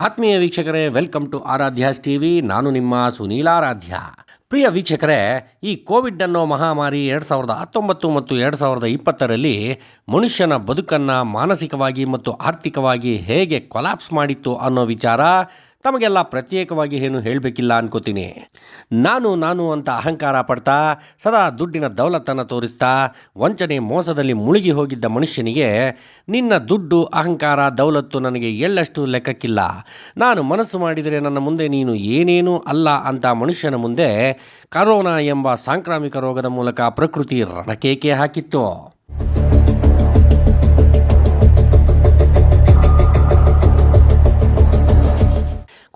ಆತ್ಮೀಯ ವೀಕ್ಷಕರೇ, welcome to ಆರಾಧ್ಯಾಸ್ TV ನಾನು ನಿಮ್ಮ ಸುನೀಲಾರಾಧ್ಯ ಪ್ರಿಯ ವೀಕ್ಷಕರೇ, ಈ ಕೋವಿಡ್ ಅನ್ನೋ ಮಹಾಮಾರಿ ಎರಡು ಸಾವಿರದ ಹತ್ತೊಂಬತ್ತು ಮತ್ತು ಎರಡು ಸಾವಿರದ ಇಪ್ಪತ್ತರಲ್ಲಿ ಮನುಷ್ಯನ ಬದುಕನ್ನು ಮಾನಸಿಕವಾಗಿ ಮತ್ತು ಆರ್ಥಿಕವಾಗಿ ಹೇಗೆ ಕೊಲಾಪ್ಸ್ ಮಾಡಿತ್ತು ಅನ್ನೋ ವಿಚಾರ ತಮಗೆಲ್ಲ ಪ್ರತ್ಯೇಕವಾಗಿ ಏನು ಹೇಳಬೇಕಿಲ್ಲ ಅನ್ಕೋತೀನಿ. ನಾನು ನಾನು ಅಂತ ಅಹಂಕಾರ ಪಡ್ತಾ, ಸದಾ ದುಡ್ಡಿನ ದೌಲತ್ತನ್ನು ತೋರಿಸ್ತಾ, ವಂಚನೆ ಮೋಸದಲ್ಲಿ ಮುಳುಗಿ ಹೋಗಿದ್ದ ಮನುಷ್ಯನಿಗೆ, ನಿನ್ನ ದುಡ್ಡು, ಅಹಂಕಾರ, ದೌಲತ್ತು ನನಗೆ ಎಳ್ಳಷ್ಟು ಲೆಕ್ಕಕ್ಕಿಲ್ಲ. ನಾನು ಮನಸ್ಸು ಮಾಡಿದರೆ ನನ್ನ ಮುಂದೆ ನೀನು ಏನೇನೂ ಅಲ್ಲ ಅಂತ ಮನುಷ್ಯನ ಮುಂದೆ ಕರೋನಾ ಎಂಬ ಸಾಂಕ್ರಾಮಿಕ ರೋಗದ ಮೂಲಕ ಪ್ರಕೃತಿ ರಣಕೇಕೆ ಹಾಕಿತ್ತು.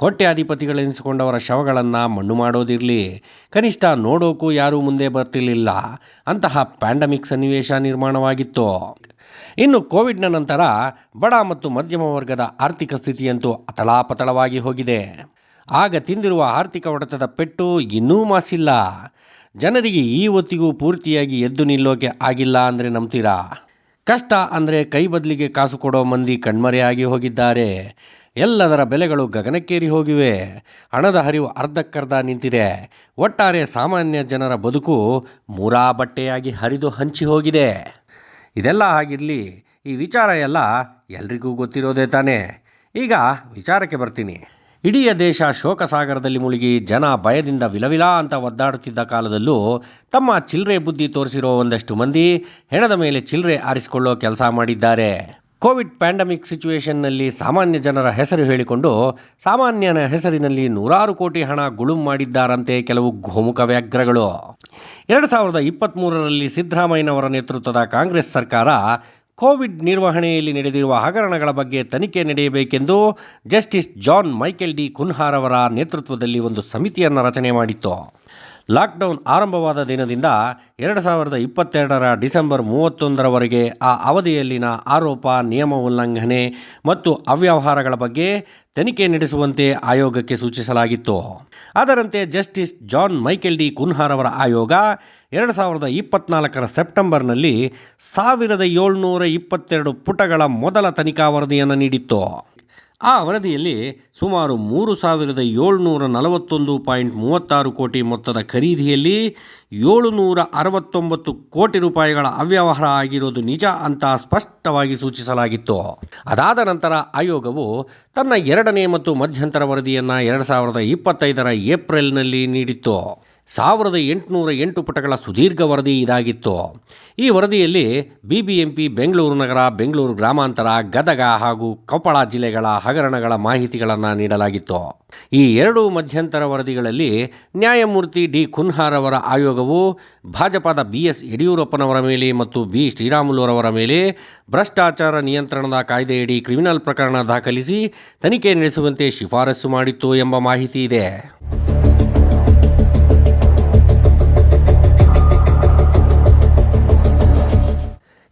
ಕೋಟ್ಯಾಧಿಪತಿಗಳೆನಿಸಿಕೊಂಡವರ ಶವಗಳನ್ನು ಮಣ್ಣು ಮಾಡೋದಿರಲಿ, ಕನಿಷ್ಠ ನೋಡೋಕ್ಕೂ ಯಾರೂ ಮುಂದೆ ಬರ್ತಿರಲಿಲ್ಲ. ಅಂತಹ ಪ್ಯಾಂಡಮಿಕ್ ಸನ್ನಿವೇಶ ನಿರ್ಮಾಣವಾಗಿತ್ತು. ಇನ್ನು ಕೋವಿಡ್ನ ನಂತರ ಬಡ ಮತ್ತು ಮಧ್ಯಮ ವರ್ಗದ ಆರ್ಥಿಕ ಸ್ಥಿತಿಯಂತೂ ಅತಳಾಪತಳವಾಗಿ ಹೋಗಿದೆ. ಆಗ ತಿಂದಿರುವ ಆರ್ಥಿಕ ಹೊಡೆತದ ಪೆಟ್ಟು ಇನ್ನೂ ಮಾಸಿಲ್ಲ. ಜನರಿಗೆ ಈ ಹೊತ್ತಿಗೂ ಪೂರ್ತಿಯಾಗಿ ಎದ್ದು ನಿಲ್ಲೋಕೆ ಆಗಿಲ್ಲ ಅಂದರೆ ನಂಬ್ತೀರಾ? ಕಷ್ಟ ಅಂದರೆ ಕೈ ಬದಲಿಗೆ ಕಾಸು ಕೊಡೋ ಮಂದಿ ಕಣ್ಮರೆಯಾಗಿ ಹೋಗಿದ್ದಾರೆ. ಎಲ್ಲದರ ಬೆಲೆಗಳು ಗಗನಕ್ಕೇರಿ ಹೋಗಿವೆ. ಹಣದ ಹರಿವು ಅರ್ಧಕ್ಕರ್ಧ ನಿಂತಿದೆ. ಒಟ್ಟಾರೆ ಸಾಮಾನ್ಯ ಜನರ ಬದುಕು ಮೂರಾ ಬಟ್ಟೆಯಾಗಿ ಹರಿದು ಹಂಚಿ ಹೋಗಿದೆ. ಇದೆಲ್ಲ ಆಗಿರಲಿ, ಈ ವಿಚಾರ ಎಲ್ಲ ಎಲ್ರಿಗೂ ಗೊತ್ತಿರೋದೇ ತಾನೇ. ಈಗ ವಿಚಾರಕ್ಕೆ ಬರ್ತೀನಿ. ಇಡೀ ದೇಶ ಶೋಕಸಾಗರದಲ್ಲಿ ಮುಳುಗಿ ಜನ ಭಯದಿಂದ ವಿಲವಿಲ ಅಂತ ಒದ್ದಾಡುತ್ತಿದ್ದ ಕಾಲದಲ್ಲೂ ತಮ್ಮ ಚಿಲ್ಲರೆ ಬುದ್ಧಿ ತೋರಿಸಿರೋ ಒಂದಷ್ಟು ಮಂದಿ ಹೆಣದ ಮೇಲೆ ಚಿಲ್ಲರೆ ಆರಿಸಿಕೊಳ್ಳೋ ಕೆಲಸ ಮಾಡಿದ್ದಾರೆ. ಕೋವಿಡ್ ಪ್ಯಾಂಡಮಿಕ್ ಸಿಚುವೇಷನ್ನಲ್ಲಿ ಸಾಮಾನ್ಯ ಜನರ ಹೆಸರು ಹೇಳಿಕೊಂಡು ಸಾಮಾನ್ಯನ ಹೆಸರಿನಲ್ಲಿ ನೂರಾರು ಕೋಟಿ ಹಣ ಗುಳುಂ ಮಾಡಿದ್ದಾರಂತೆ ಕೆಲವು ಗೋಮುಖ ವ್ಯಾಘ್ರಗಳು. ಎರಡು ಸಾವಿರದ ಇಪ್ಪತ್ತ್ಮೂರರಲ್ಲಿ ಸಿದ್ದರಾಮಯ್ಯನವರ ನೇತೃತ್ವದ ಕಾಂಗ್ರೆಸ್ ಸರ್ಕಾರ ಕೋವಿಡ್ ನಿರ್ವಹಣೆಯಲ್ಲಿ ನಡೆದಿರುವ ಹಗರಣಗಳ ಬಗ್ಗೆ ತನಿಖೆ ನಡೆಯಬೇಕೆಂದು justice John Michael D Cunha ಅವರ ನೇತೃತ್ವದಲ್ಲಿ ಒಂದು ಸಮಿತಿಯನ್ನು ರಚನೆ ಮಾಡಿತ್ತು. ಲಾಕ್ಡೌನ್ ಆರಂಭವಾದ ದಿನದಿಂದ ಎರಡು ಸಾವಿರದ ಇಪ್ಪತ್ತೆರಡರ ಡಿಸೆಂಬರ್ ಮೂವತ್ತೊಂದರವರೆಗೆ ಆ ಅವಧಿಯಲ್ಲಿನ ಆರೋಪ, ನಿಯಮ ಉಲ್ಲಂಘನೆ ಮತ್ತು ಅವ್ಯವಹಾರಗಳ ಬಗ್ಗೆ ತನಿಖೆ ನಡೆಸುವಂತೆ ಆಯೋಗಕ್ಕೆ ಸೂಚಿಸಲಾಗಿತ್ತು. ಅದರಂತೆ ಜಸ್ಟಿಸ್ ಜಾನ್ ಮೈಕೆಲ್ ಡಿ ಕುನ್ಹಾರ್ ಅವರ ಆಯೋಗ ಎರಡು ಸಾವಿರದ ಇಪ್ಪತ್ನಾಲ್ಕರ ಸೆಪ್ಟೆಂಬರ್ನಲ್ಲಿ ಸಾವಿರದ ಏಳ್ನೂರ ಇಪ್ಪತ್ತೆರಡು ಪುಟಗಳ ಮೊದಲ ತನಿಖಾ ವರದಿಯನ್ನು ನೀಡಿತ್ತು. ಆ ವರದಿಯಲ್ಲಿ ಸುಮಾರು ಮೂರು ಸಾವಿರದ ಏಳ್ನೂರ ನಲವತ್ತೊಂದು ಪಾಯಿಂಟ್ ಮೂವತ್ತಾರು ಕೋಟಿ ಮೊತ್ತದ ಖರೀದಿಯಲ್ಲಿ ಏಳುನೂರ ಅರವತ್ತೊಂಬತ್ತು ಕೋಟಿ ರೂಪಾಯಿಗಳ ಅವ್ಯವಹಾರ ಆಗಿರೋದು ನಿಜ ಅಂತ ಸ್ಪಷ್ಟವಾಗಿ ಸೂಚಿಸಲಾಗಿತ್ತು. ಅದಾದ ನಂತರ ಆಯೋಗವು ತನ್ನ ಎರಡನೇ ಮತ್ತು ಮಧ್ಯಂತರ ವರದಿಯನ್ನು ಎರಡು ಸಾವಿರದ ಇಪ್ಪತ್ತೈದರ ಏಪ್ರಿಲ್ನಲ್ಲಿ ನೀಡಿತ್ತು. ಸಾವಿರದ ಎಂಟುನೂರ ಎಂಟು ಪುಟಗಳ ಸುದೀರ್ಘ ವರದಿ ಇದಾಗಿತ್ತು. ಈ ವರದಿಯಲ್ಲಿ B B M P Bengaluru ನಗರ, ಬೆಂಗಳೂರು ಗ್ರಾಮಾಂತರ, ಗದಗ ಹಾಗೂ ಕೊಪ್ಪಳ ಜಿಲ್ಲೆಗಳ ಹಗರಣಗಳ ಮಾಹಿತಿಗಳನ್ನು ನೀಡಲಾಗಿತ್ತು. ಈ ಎರಡು ಮಧ್ಯಂತರ ವರದಿಗಳಲ್ಲಿ ನ್ಯಾಯಮೂರ್ತಿ ಡಿ ಖುನ್ಹಾರ್ ಅವರ ಆಯೋಗವು ಭಾಜಪದ ಬಿ ಎಸ್ ಯಡಿಯೂರಪ್ಪನವರ ಮೇಲೆ ಮತ್ತು ಬಿ ಶ್ರೀರಾಮುಲುರವರ ಮೇಲೆ ಭ್ರಷ್ಟಾಚಾರ ನಿಯಂತ್ರಣದ ಕಾಯ್ದೆಯಡಿ ಕ್ರಿಮಿನಲ್ ಪ್ರಕರಣ ದಾಖಲಿಸಿ ತನಿಖೆ ನಡೆಸುವಂತೆ ಶಿಫಾರಸು ಮಾಡಿತ್ತು ಎಂಬ ಮಾಹಿತಿ ಇದೆ.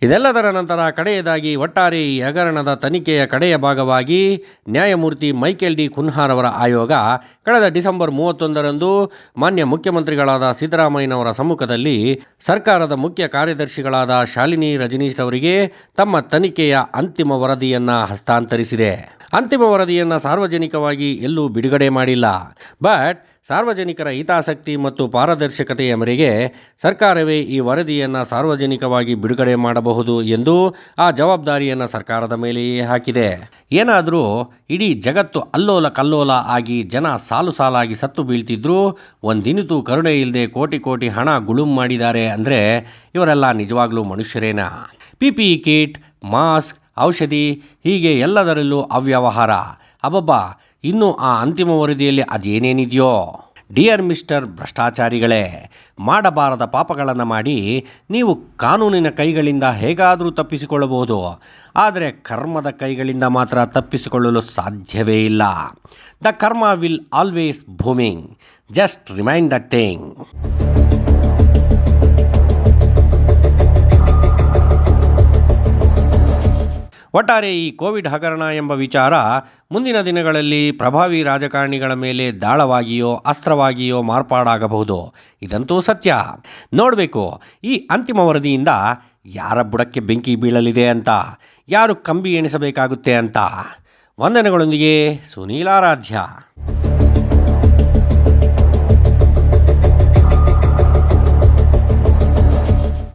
ಇದೆಲ್ಲದರ ನಂತರ ಕಡೆಯದಾಗಿ ಒಟ್ಟಾರೆ ಈ ಹಗರಣದ ತನಿಖೆಯ ಕಡೆಯ ಭಾಗವಾಗಿ ನ್ಯಾಯಮೂರ್ತಿ ಮೈಕೆಲ್ ಡಿ ಕುನ್ಹಾರ್ ಅವರ ಆಯೋಗ ಕಳೆದ ಡಿಸೆಂಬರ್ ಮೂವತ್ತೊಂದರಂದು ಮಾನ್ಯ ಮುಖ್ಯಮಂತ್ರಿಗಳಾದ ಸಿದ್ದರಾಮಯ್ಯನವರ ಸಮ್ಮುಖದಲ್ಲಿ ಸರ್ಕಾರದ ಮುಖ್ಯ ಕಾರ್ಯದರ್ಶಿಗಳಾದ ಶಾಲಿನಿ ರಜನೀಶ್ ಅವರಿಗೆ ತಮ್ಮ ತನಿಖೆಯ ಅಂತಿಮ ವರದಿಯನ್ನು ಹಸ್ತಾಂತರಿಸಿದೆ. ಅಂತಿಮ ವರದಿಯನ್ನು ಸಾರ್ವಜನಿಕವಾಗಿ ಎಲ್ಲೂ ಬಿಡುಗಡೆ ಮಾಡಿಲ್ಲ. ಬಟ್ ಸಾರ್ವಜನಿಕರ ಹಿತಾಸಕ್ತಿ ಮತ್ತು ಪಾರದರ್ಶಕತೆಯ ಮೇರೆಗೆ ಸರ್ಕಾರವೇ ಈ ವರದಿಯನ್ನು ಸಾರ್ವಜನಿಕವಾಗಿ ಬಿಡುಗಡೆ ಮಾಡಬಹುದು ಎಂದು ಆ ಜವಾಬ್ದಾರಿಯನ್ನು ಸರ್ಕಾರದ ಮೇಲೆಯೇ ಹಾಕಿದೆ. ಏನಾದರೂ ಇಡೀ ಜಗತ್ತು ಅಲ್ಲೋಲ ಕಲ್ಲೋಲ ಆಗಿ ಜನ ಸಾಲು ಸಾಲಾಗಿ ಸತ್ತು ಬೀಳ್ತಿದ್ರು ಒಂದಿನಿತು ಕರುಣೆ ಇಲ್ಲದೆ ಕೋಟಿ ಕೋಟಿ ಹಣ ಗುಳುಂ ಮಾಡಿದ್ದಾರೆ ಅಂದರೆ ಇವರೆಲ್ಲ ನಿಜವಾಗ್ಲೂ ಮನುಷ್ಯರೇನಾ? ಪಿ ಪಿ ಕಿಟ್, ಮಾಸ್ಕ್ ಔಷಧಿ, ಹೀಗೆ ಎಲ್ಲದರಲ್ಲೂ ಅವ್ಯವಹಾರ. ಅಬ್ಬಬ್ಬ, ಇನ್ನು ಆ ಅಂತಿಮ ವರದಿಯಲ್ಲಿ ಅದೇನೇನಿದೆಯೋ? ಡಿಯರ್ ಮಿಸ್ಟರ್ ಭ್ರಷ್ಟಾಚಾರಿಗಳೇ, ಮಾಡಬಾರದ ಪಾಪಗಳನ್ನು ಮಾಡಿ ನೀವು ಕಾನೂನಿನ ಕೈಗಳಿಂದ ಹೇಗಾದರೂ ತಪ್ಪಿಸಿಕೊಳ್ಳಬಹುದು. ಆದರೆ ಕರ್ಮದ ಕೈಗಳಿಂದ ಮಾತ್ರ ತಪ್ಪಿಸಿಕೊಳ್ಳಲು ಸಾಧ್ಯವೇ ಇಲ್ಲ. The karma will always booming. Just remind the thing. ಒಟ್ಟಾರೆ ಈ ಕೋವಿಡ್ ಹಗರಣ ಎಂಬ ವಿಚಾರ ಮುಂದಿನ ದಿನಗಳಲ್ಲಿ ಪ್ರಭಾವಿ ರಾಜಕಾರಣಿಗಳ ಮೇಲೆ ದಾಳವಾಗಿಯೋ ಅಸ್ತ್ರವಾಗಿಯೋ ಮಾರ್ಪಾಡಾಗಬಹುದು. ಇದಂತೂ ಸತ್ಯ. ನೋಡಬೇಕು, ಈ ಅಂತಿಮ ವರದಿಯಿಂದ ಯಾರ ಬುಡಕ್ಕೆ ಬೆಂಕಿ ಬೀಳಲಿದೆ ಅಂತ, ಯಾರು ಕಂಬಿ ಎಣಿಸಬೇಕಾಗುತ್ತೆ ಅಂತ. ವಂದನೆಗಳೊಂದಿಗೆ ಸುನೀಲಾರಾಧ್ಯ